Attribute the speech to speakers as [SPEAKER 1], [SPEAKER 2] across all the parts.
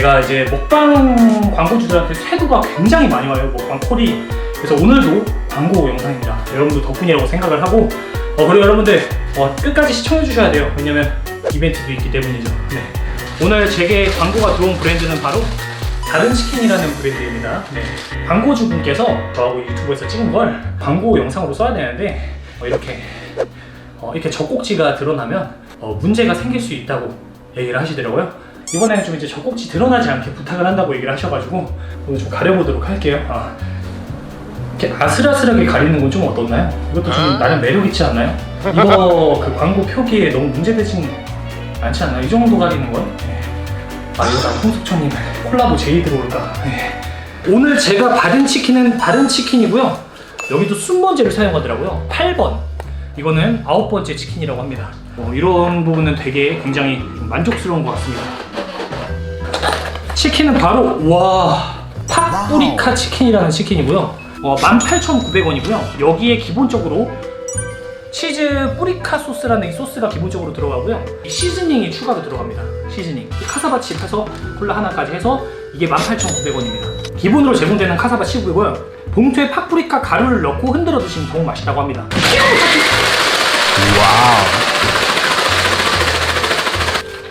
[SPEAKER 1] 제가 이제 먹방 광고주들한테 쇄도가 굉장히 많이 와요 먹방 콜이 그래서 오늘도 광고 영상입니다 여러분들 덕분이라고 생각을 하고 어, 그리고 여러분들 어, 끝까지 시청해 주셔야 돼요 왜냐면 이벤트도 있기 때문이죠 네. 오늘 제게 광고가 들어온 브랜드는 바로 다른 치킨이라는 브랜드입니다 네. 광고주분께서 저하고 유튜브에서 찍은 걸 광고 영상으로 써야 되는데 어, 이렇게 어, 이렇게 젖꼭지가 드러나면 어, 문제가 생길 수 있다고 얘기를 하시더라고요. 이번에는 좀 이제 젖꼭지 드러나지 않게 부탁을 한다고 얘기를 하셔가지고 오늘 좀 가려보도록 할게요. 아, 이렇게 아슬아슬하게 가리는 건 좀 어떻나요? 이것도 좀 나름 매력 있지 않나요? 이거 그 광고 표기에 너무 문제되진 않지 않나요? 이 정도 가리는 건? 네. 아 이거 나 홍석천님 콜라보 제이 들어올까? 네. 오늘 제가 받은 치킨은 다른 치킨이고요. 여기도 순번제를 사용하더라고요. 8번. 이거는 아홉 번째 치킨이라고 합니다. 어, 이런 부분은 되게 굉장히 좀 만족스러운 것 같습니다. 치킨은 바로 와 팍뿌리카 치킨이라는 치킨이고요. 어, 18,900원이고요. 여기에 기본적으로 치즈 뿌리카 소스라는 이 소스가 기본적으로 들어가고요. 이 시즈닝이 추가로 들어갑니다. 시즈닝. 카사바 칩 해서 콜라 하나까지 해서 이게 18,900원입니다. 기본으로 제공되는 카사바 칩이고요. 봉투에 팍뿌리카 가루를 넣고 흔들어 드시면 더욱 맛있다고 합니다.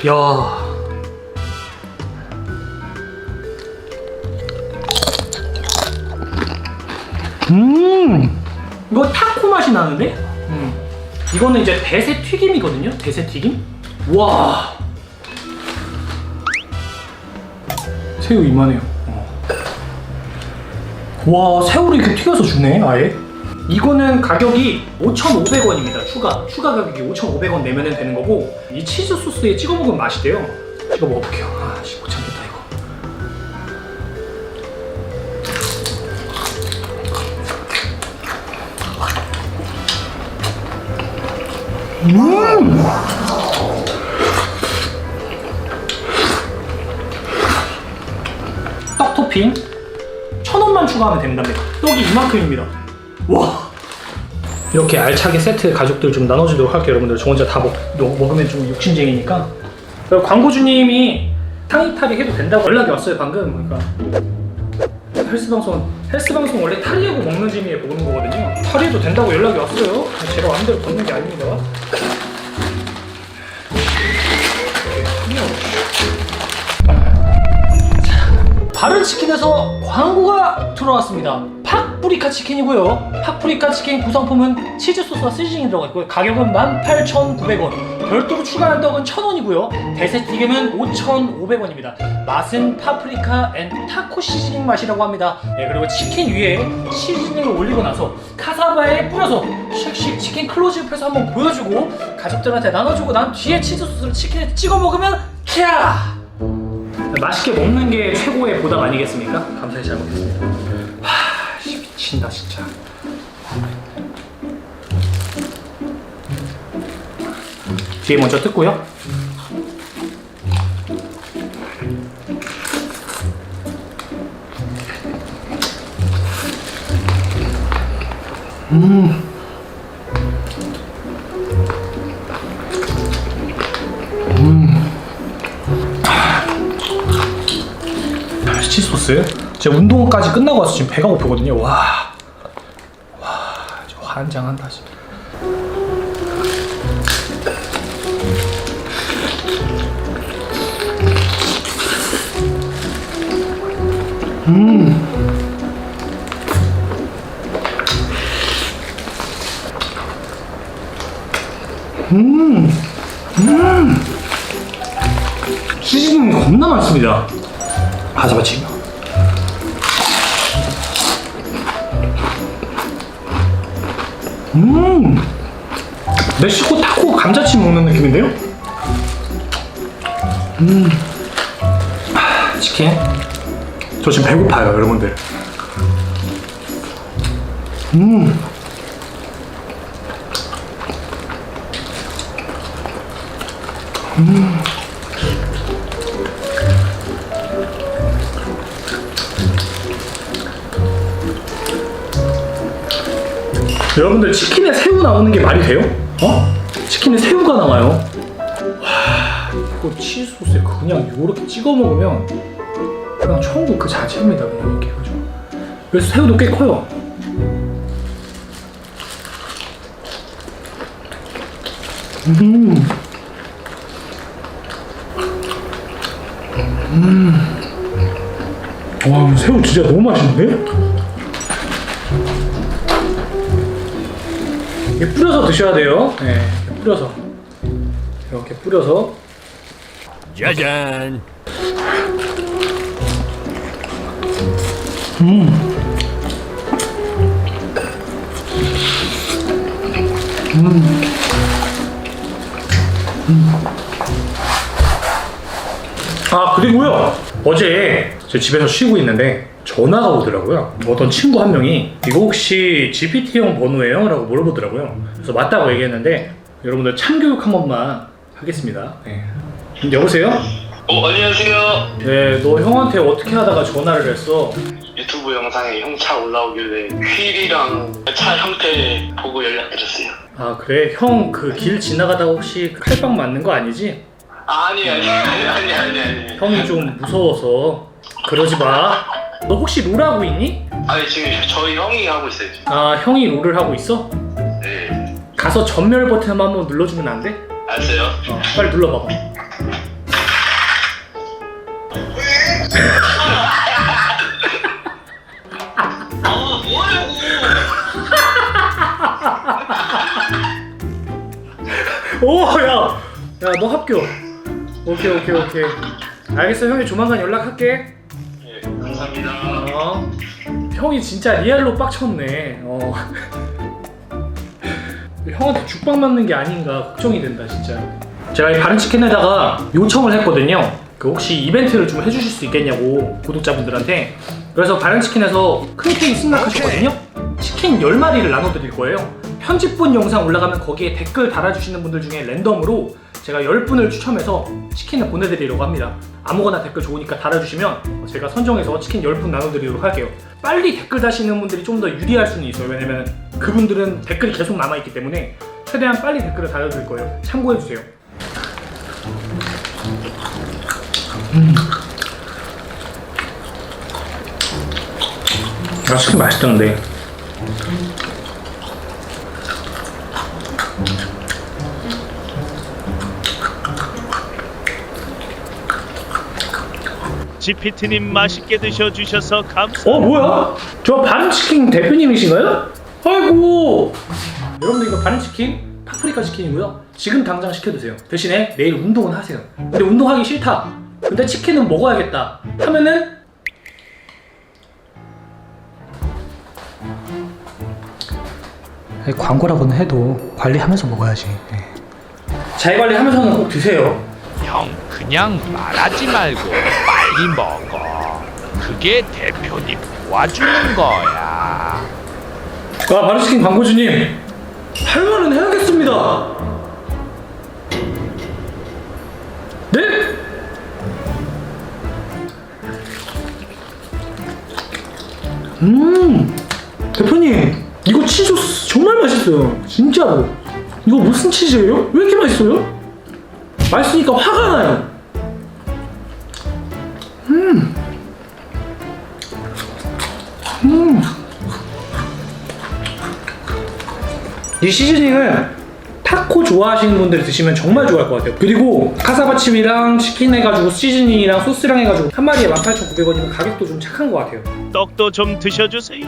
[SPEAKER 1] 야. 음. 이거 타코 맛이 나는데? 음. 이거는 이제 대세 튀김이거든요. 대세 튀김. 와. 새우 이만해요. 어. 와, 새우를 이렇게 튀겨서 주네, 아예. 이거는 가격이 5,500원입니다. 추가. 추가 가격이 5,500원 내면 되는 거고, 이 치즈 소스에 찍어 먹으면 맛있대요. 찍어 먹어볼게요. 아, 씨, 못 참겠다, 음! 떡 토핑 천 원만 추가하면 된답니다. 떡이 이만큼입니다. 와 이렇게 알차게 세트 가족들 좀 나눠주도록 할게요, 여러분들. 저 혼자 다 먹, 먹으면 좀 욕심쟁이니까. 광고주님이 상의 탈의해도 된다고 연락이 왔어요, 방금. 그러니까 헬스 방송 헬스 방송 원래 탈의하고 먹는 재미에 보는 거거든요. 탈의해도 된다고 연락이 왔어요. 제가 마음대로 걷는 게 아닙니다. 바른 치킨에서 광고가 들어왔습니다. 팍뿌리카 치킨이고요. 팍뿌리카 치킨 구성품은 치즈 소스와 시즈닝이 들어가 있고요. 가격은 18,900원. 별도로 추가한 떡은 1,000원이고요. 대세 튀김은 5,500원입니다. 맛은 파프리카 앤 타코 시즈닝 맛이라고 합니다. 네, 그리고 치킨 위에 시즈닝을 올리고 나서 카사바에 뿌려서 쉑쉑 치킨 클로즈업해서 한번 보여주고 가족들한테 나눠주고 난 뒤에 치즈 소스를 치킨에 찍어 먹으면 캬! 맛있게 먹는 게 최고의 보답 아니겠습니까? 감사히 잘 먹겠습니다. 하, 씨, 미친다 진짜. 뒤에 먼저 뜯고요. 치즈 소스. 제가 운동까지 끝나고 와서 지금 배가 고프거든요. 와, 와, 저 환장한다 진짜. 시즈닝이 겁나 많습니다. 하자마치. 음, 멕시코 타코 감자칩 먹는 느낌인데요? 음, 아, 치킨. 저 지금 배고파요, 여러분들. 음. 여러분들 치킨에 새우 나오는 게 말이 돼요? 어? 치킨에 새우가 나와요. 와, 이거 치즈 소스에 그냥 요렇게 찍어 먹으면 그냥 천국 그 자체입니다. 그냥 이렇게 그죠? 그래서 새우도 꽤 커요. 음. 음. 와, 새우 진짜 너무 맛있는데? 이게 뿌려서 드셔야 돼요. 네, 뿌려서 이렇게 뿌려서
[SPEAKER 2] 짜잔.
[SPEAKER 1] 아 그리고요 어제 제 집에서 쉬고 있는데 전화가 오더라고요 어떤 친구 한 명이 이거 혹시 GPT형 번호예요? 라고 물어보더라고요 그래서 맞다고 얘기했는데 여러분들 참교육 한 번만 하겠습니다 네. 여보세요?
[SPEAKER 3] 어, 안녕하세요.
[SPEAKER 1] 네 너 형한테 어떻게 하다가 전화를 했어
[SPEAKER 3] 유튜브 영상에 형 차 올라오길래 휠이랑 차 형태 보고 연락드렸어요.
[SPEAKER 1] 아 그래 형 그 길 지나가다가 혹시 칼빵 맞는 거 아니지?
[SPEAKER 3] 아니, 아니, 아니, 아니, 아니, 아니.
[SPEAKER 1] 형이 좀 무서워서 그러지 마. 너 혹시 롤 하고 있니?
[SPEAKER 3] 아니, 지금 저희 형이 하고 있어요. 지금.
[SPEAKER 1] 아 형이 롤을 하고 있어?
[SPEAKER 3] 네.
[SPEAKER 1] 가서 전멸 버튼 한번 눌러주면 안 돼?
[SPEAKER 3] 알았어요?
[SPEAKER 1] 어, 빨리 눌러봐봐. 오, 야, 야, 너 합격. 오케이, 오케이, 오케이. 알겠어, 형이 조만간 연락할게.
[SPEAKER 3] 네, 감사합니다.
[SPEAKER 1] 어. 형이 진짜 리얼로 빡쳤네. 어. 형한테 죽방 맞는 게 아닌가 걱정이 된다, 진짜. 제가 이 바른치킨에다가 요청을 했거든요. 그 혹시 이벤트를 좀 해주실 수 있겠냐고 구독자분들한테. 그래서 바른치킨에서 큰 케이크 승낙하셨거든요. 치킨 10마리를 나눠드릴 거예요. 편집본 영상 올라가면 거기에 댓글 달아주시는 분들 중에 랜덤으로 제가 10분을 추첨해서 치킨을 보내드리려고 합니다. 아무거나 댓글 좋으니까 달아주시면 제가 선정해서 치킨 10분 나눠드리도록 할게요. 빨리 댓글 다시는 분들이 좀 더 유리할 수는 있어요. 왜냐면 그분들은 댓글이 계속 남아있기 때문에 최대한 빨리 댓글을 달아드릴 거예요. 참고해주세요. 아, 치킨 맛있던데.
[SPEAKER 2] GPT님 맛있게 드셔주셔서 감사.
[SPEAKER 1] 어 뭐야? 저 바른치킨 대표님이신가요? 아이고 여러분들 이거 바른치킨 파프리카 치킨이고요 지금 당장 시켜드세요 대신에 내일 운동은 하세요 근데 운동하기 싫다 근데 치킨은 먹어야겠다 하면은 광고라고는 해도 관리하면서 먹어야지 잘 관리하면서는 꼭 드세요
[SPEAKER 4] 형 그냥 말하지 말고 빨리 먹어. 그게 대표님 도와주는 거야.
[SPEAKER 1] 아 바른치킨 광고주님 할 말은 해야겠습니다 네? 음 대표님 이거 치즈 정말 맛있어요 진짜로 이거 무슨 치즈예요? 왜 이렇게 맛있어요? 맛있으니까 화가 나요 이 시즈닝을 타코 좋아하시는 분들이 드시면 정말 좋아할 것 같아요. 그리고 카사바칩이랑 치킨 해가지고 시즈닝이랑 소스랑 해가지고 한 마리에 18,900원이면 가격도 좀 착한 것 같아요.
[SPEAKER 2] 떡도 좀 드셔주세요.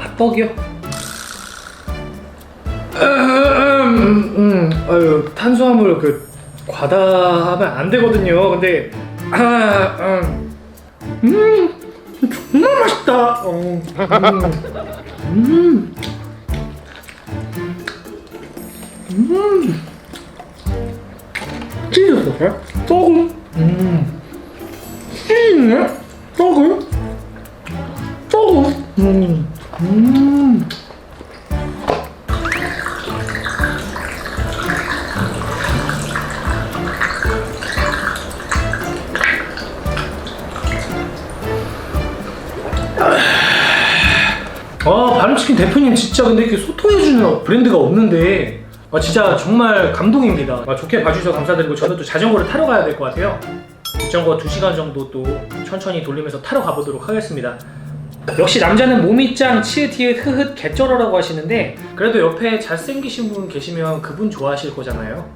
[SPEAKER 1] 아, 떡이요? 음, 음, 아유, 탄수화물 그 과다하면 안 되거든요. 근데 아, 음, 음, 정말 맛있다. 어, 음, 음. 음. 치즈 소스? 소금? 음. 치즈네? 소금? 소금? 음. 음. 아 바람치킨 대표님 진짜 근데 이렇게 소통해주는 브랜드가 없는데. 아 진짜 정말 감동입니다. 아, 좋게 봐주셔서 감사드리고 저는 또 자전거를 타러 가야 될 것 같아요. 자전거 2시간 정도 또 천천히 돌리면서 타러 가보도록 하겠습니다. 역시 남자는 몸이 짱 치읓티읓 흐흐 개쩔어라고 하시는데 그래도 옆에 잘생기신 분 계시면 그분 좋아하실 거잖아요